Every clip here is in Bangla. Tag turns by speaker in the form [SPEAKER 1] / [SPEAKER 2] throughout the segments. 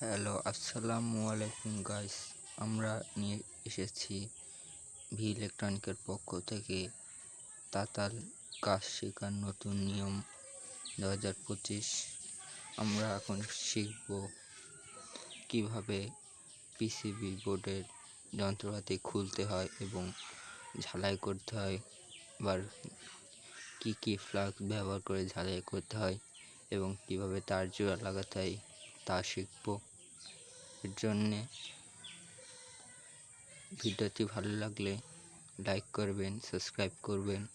[SPEAKER 1] হ্যালো, আসসালামু আলাইকুম গাইস। আমরা নিয়ে এসেছি ভি ইলেকট্রনিকের পক্ষ থেকে তাতাল কাজ শেখার নতুন নিয়ম দু হাজার পঁচিশ। আমরা এখন শিখব কীভাবে পিসিবি বোর্ডের যন্ত্রপাতি খুলতে হয় এবং ঝালাই করতে হয় আবার কী কী ফ্লাক্স ব্যবহার করে ঝালাই করতে হয় এবং কীভাবে তার জোড়া লাগাতে হয় তা শিখব। এর জন্যে। ভিডিওটি ভালো লাগলে লাইক করবেন, সাবস্ক্রাইব করবেন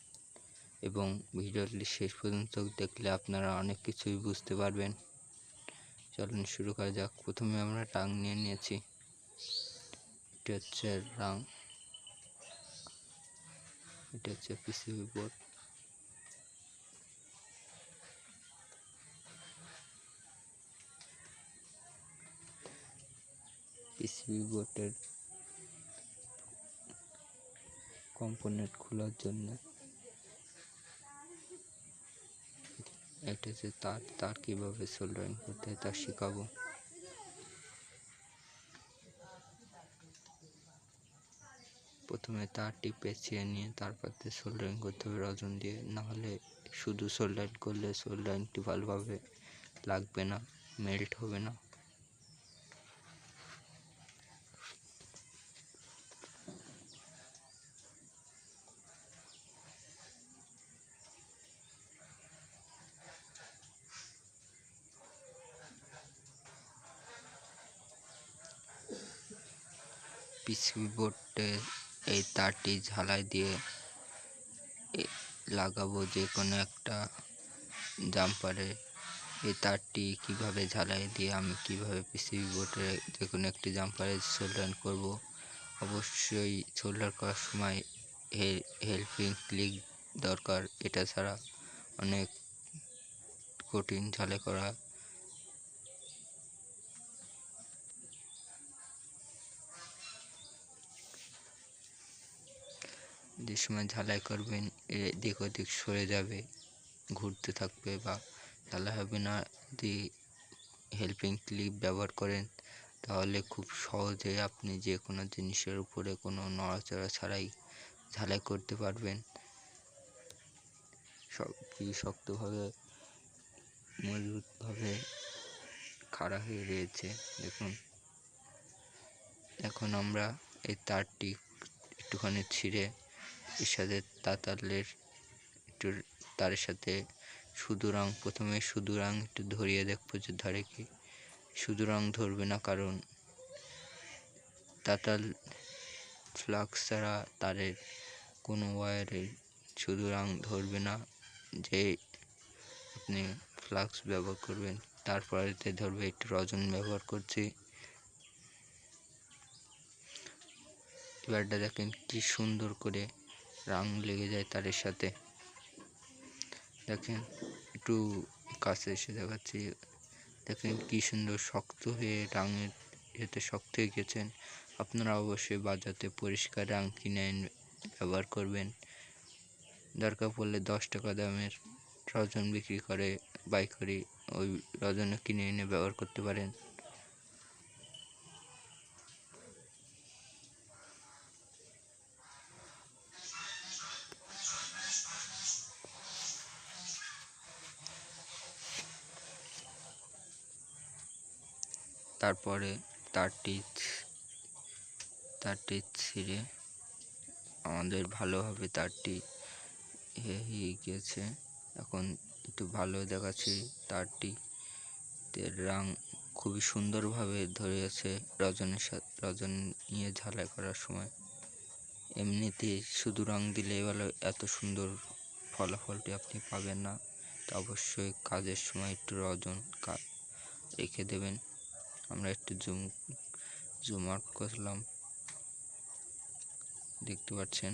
[SPEAKER 1] এবং ভিডিওটি শেষ পর্যন্ত দেখলে আপনারা অনেক কিছুই বুঝতে পারবেন। চলুন শুরু করা যাক। প্রথমে আমরা রাং নিয়ে নিয়েছি। এটা হচ্ছে রাং। এটা হচ্ছে পিসিবি বোর্ড। পিসিবি বোর্ডের কম্পোনেন্ট খোলার জন্য। এটা যে তার তার কীভাবে সোল্ডারিং করতে হয় তা শেখাবো। প্রথমে তারটি পেঁচিয়ে নিয়ে তারপর সোল্ডারিং করতে হবে রজন দিয়ে। নাহলে শুধু সোল্ডারিং করলে সোল্ডারিংটি ভালোভাবে লাগবে না, মেল্ট হবে না। পিসিবি বোর্ডে এই তারটি ঝালাই দিয়ে লাগাবো যে কোনো একটা জাম্পারে। এই তারটি কীভাবে ঝালাই দিয়ে আমি কীভাবে পিসিবি বোর্ডে যে কোনো একটি জাম্পারে সোল্ডার করব? অবশ্যই সোল্ডার করার সময় হেল্পিং ক্লিক দরকার। এটা ছাড়া অনেক কঠিন ঝালাই করা যে সময় ঝালাই করবেন এদিক ওদিক সরে যাবে, ঘুরতে থাকবে বা ঝালাই হবে না, যদি হেল্পিং ক্লিপ ব্যবহার করেন, তাহলে খুব সহজে আপনি যে কোনো জিনিসের উপরে কোনো নড়াচড়া ছাড়াই ঝালাই করতে পারবেন। সব কি শক্তভাবে, মজবুতভাবে খাড়া হয়ে রয়েছে, দেখুন। এখন আমরা এই তারটি একটুখানি ছিঁড়ে সাথে তাতালের একটু তার সাথে শুধু রং প্রথমে শুধু রং একটু ধরিয়ে দেখব যে ধরে কি। শুধু রং ধরবে না কারণ তাতাল ফ্লাক্স ছাড়া তারের কোনো ওয়ারে শুধু রং ধরবে না যে আপনি ফ্লাক্স ব্যবহার করবেন। তারপরে ধরবে একটু রজন ব্যবহার করছি। এবারটা দেখেন কি সুন্দর করে রাং লেগে যায় তারের সাথে। দেখেন, একটু কাছে এসে দেখাচ্ছি। দেখেন কি সুন্দর শক্ত হয়ে রাঙের এতে শক্ত হয়ে গেছেন। আপনারা অবশ্যই বাজাতে পরিষ্কার রাং কিনে ব্যবহার করবেন। দরকার পড়লে দশ টাকা দামের রজন বিক্রি করে বাইকারি ওই রজনে কিনে এনে ব্যবহার করতে পারেন। তারপরে তারটি তারটি ছিঁড়ে আমাদের ভালোভাবে তারটি হয়ে গিয়েছে এখন একটু ভালো দেখাচ্ছি তারটি রং খুবই সুন্দরভাবে ধরেছে রজনের সাথে রজন নিয়ে ঝালাই করার সময়। এমনিতে শুধু রং দিলে ভালো এত সুন্দর ফলাফলটি আপনি পাবেন না। তো অবশ্যই কাজের সময় একটু রজন কা, রেখে দেবেন। আমরা একটু জুম জুম আউট করলাম। দেখতে পাচ্ছেন।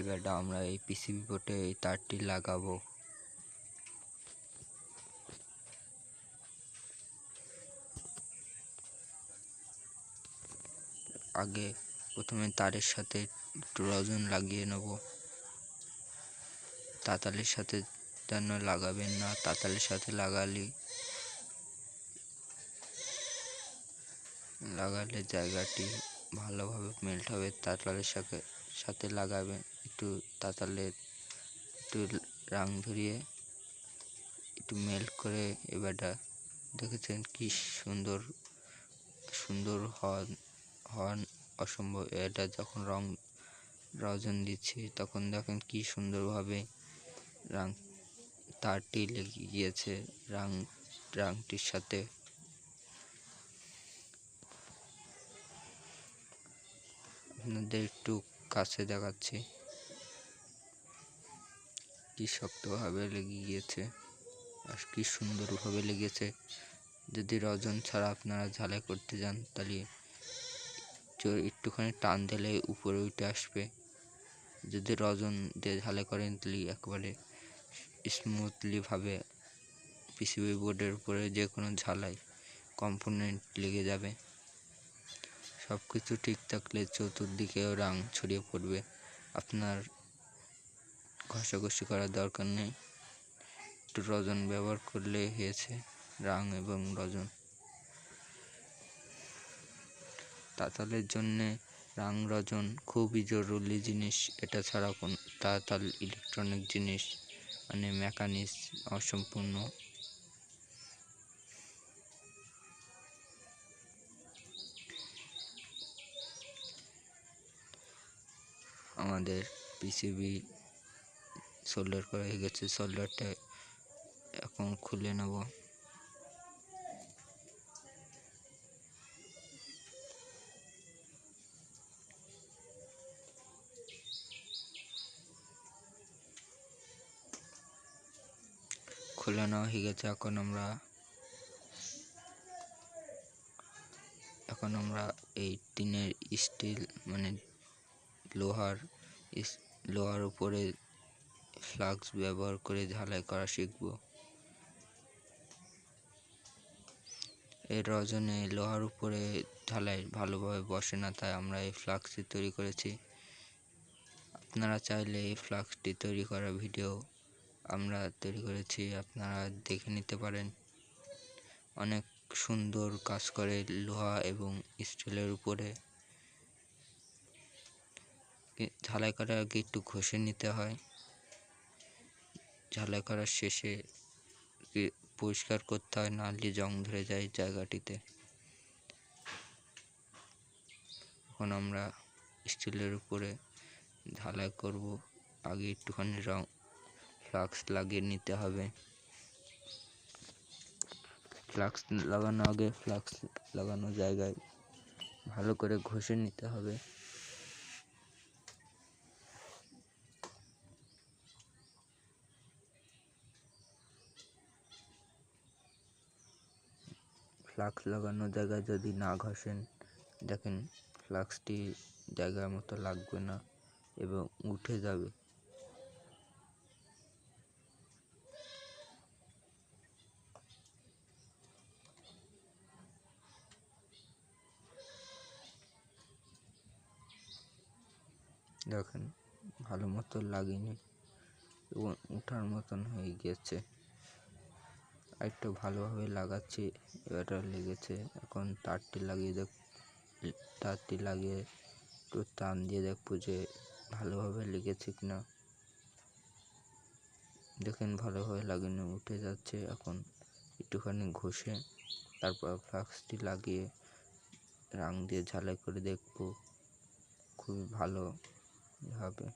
[SPEAKER 1] এবারটা আমরা এই পিসিবি বোর্ডে এই তারটি লাগাবো। আগে প্রথমে তারের সাথে রজন লাগিয়ে নেব। তাতালের সাথে যেন লাগাবেন না, তাতালের সাথে লাগালে লাগালে জায়গাটি ভালোভাবে মেল্ট হবে। তাতালের সাথে সাথে লাগাবেন একটু তাতালের একটু রাং ধরিয়ে, একটু মেল্ট করে এবারটা দেখেছেন কি সুন্দর সুন্দর হন হন অসম্ভব। এটা যখন রং, রজন দিচ্ছি, তখন দেখেন কি সুন্দরভাবে রাং, তারটি লেগে গিয়েছে রাং, রাংটির সাথে। আপনাদের একটু কাছে দেখাচ্ছি। কি শক্তভাবে লেগে গিয়েছে আর কি সুন্দরভাবে লেগেছে। যদি রজন ছাড়া আপনারা ঝালাই করতে যান, তাহলে একটুখানি টান দিলে উপরে উঠে আসবে। যদি রজন দিয়ে ঝালাই করেন, তাহলে একবারে স্মুথলিভাবে পিসিবি বোর্ডের উপরে যে কোনো ঝালাই কম্পোনেন্ট লেগে যাবে। সব কিছু ঠিক থাকলে চতুর্দিকেও রাং ছড়িয়ে পড়বে। আপনার ঘষাঘষি করার দরকার নেই। একটু রজন ব্যবহার করলে হয়েছে রাং এবং রজন। তাতালের জন্যে রাং রজন খুবই জরুরি জিনিস। এটা ছাড়া কোন তাতাল ইলেকট্রনিক জিনিস মানে মেকানিক্স অসম্পূর্ণ। আমাদের পিসিবি সোল্ডার করা হয়ে গেছে সোল্ডারটা এখন খুলে নেব। খুলে নেওয়া হয়ে গেছে, এখন আমরা এখন আমরা এই টিনের স্টিল মানে লোহার লোহার উপরে ফ্লাক্স ব্যবহার করে ঝালাই করা শিখব। এর রজনে লোহার উপরে ঢালাই ভালোভাবে বসে না, তাই আমরা এই ফ্লাক্সটি তৈরি করেছি। আপনারা চাইলে এই ফ্লাক্সটি তৈরি করা ভিডিও আমরা তৈরি করেছি, আপনারা দেখে নিতে পারেন। অনেক সুন্দর কাজ করে লোহা এবং স্টিলের উপরে। ঝালাই করার আগে একটু ঘষে নিতে হয়। ঝালাই করার শেষে পরিষ্কার করতে হয় নাহলে জং ধরে যায় জায়গাটিতে। এখন আমরা স্টিলের উপরে ঝালাই করব। আগে একটুখানি রং ফ্লাক্স লাগিয়ে নিতে হবে। ফ্লাক্স লাগানো আগে ফ্লাক্স লাগানো জায়গায় ভালো করে ঘষে নিতে হবে। ফ্লাক্স লাগানো জায়গায় যদি না ঘষেন, দেখেন ফ্লাক্সটি জায়গার মতো লাগবে না এবং উঠে যাবে। দেখেন, ভালো মতো লাগেনি। এবং উঠার মতন হয়ে গেছে। একটু ভালোভাবে লাগাচ্ছি, এবারটা লেগেছে। এখন তারটি লাগিয়ে দেখ, তারটি লাগিয়ে একটু টান দিয়ে দেখব যে ভালোভাবে লেগেছে কিনা। দেখেন, ভালোভাবে লাগেনি উঠে যাচ্ছে। এখন একটুখানি ঘষে তারপর ফ্লাক্সটি লাগিয়ে রাং দিয়ে ঝালাই করে দেখব। খুবই ভালো হবে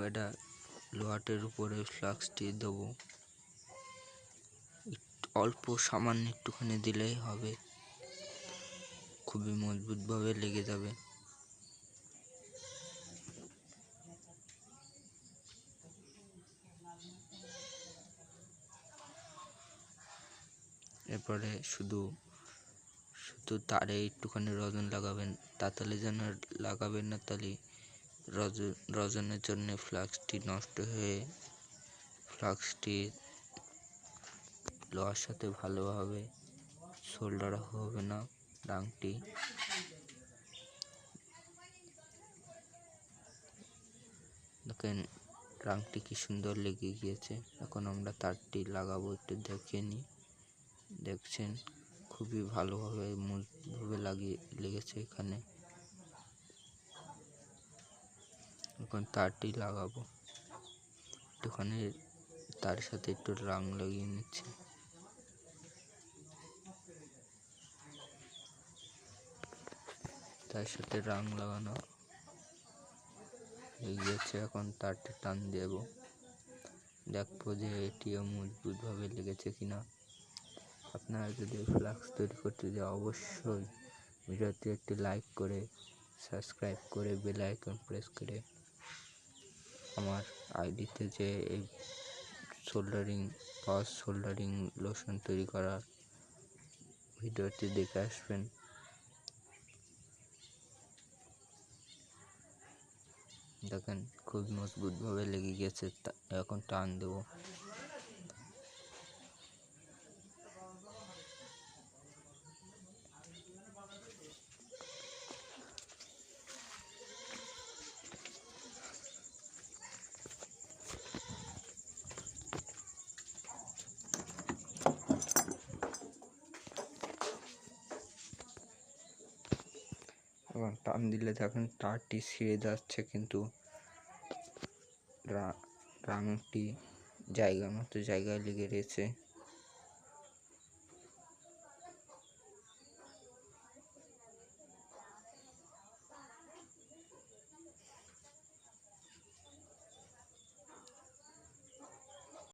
[SPEAKER 1] এটা ব্লোয়ারের উপরে ফ্লাক্সটি দেবো। অল্প সামান্য একটুখানি দিলেই হবে। খুবই মজবুতভাবে লেগে যাবে। এরপরে শুধু শুধু তারে একটুখানি রজন লাগাবেন। তাতালে যেন লাগাবেন না তাহলে রজনের জন্য ফ্লাক্সটি নষ্ট হয়ে ফ্লাক্সটি লোহার সাথে ভালোভাবে শোল্ডার হবে না ডাংটি দেখেন রাংটি কি সুন্দর লেগে গিয়েছে। এখন আমরা তারটি লাগাবো, একটু দেখে নিই দেখছেন, খুবই ভালোভাবে মজবুতভাবে লাগিয়ে লেগেছে এখানে। এখন তারটি লাগাবো। একটুখানি তার সাথে একটু রাং লাগিয়ে নিচ্ছি। তার সাথে রাং লাগানো গিয়েছে এখন তারটি টান দেব। দেখব যে এটিও মজবুতভাবে লেগেছে কিনা। আপনারা যদি ফ্লাক্স তৈরি করতে যান, অবশ্যই ভিডিওতে একটি লাইক করে, সাবস্ক্রাইব করে, বেল আইকন প্রেস করে আমার আইডিতে যে এই সোল্ডারিং পাওয়ার সোল্ডারিং লোশন তৈরি করার ভিডিওটি দেখে আসবেন। দেখেন খুব মজবুতভাবে লেগে গেছে এখন টান দেবো। এবং টান দিলে দেখেন তারটি ছিঁড়ে যাচ্ছে কিন্তু রাংটি জায়গা মতো জায়গায় লেগে রয়েছে।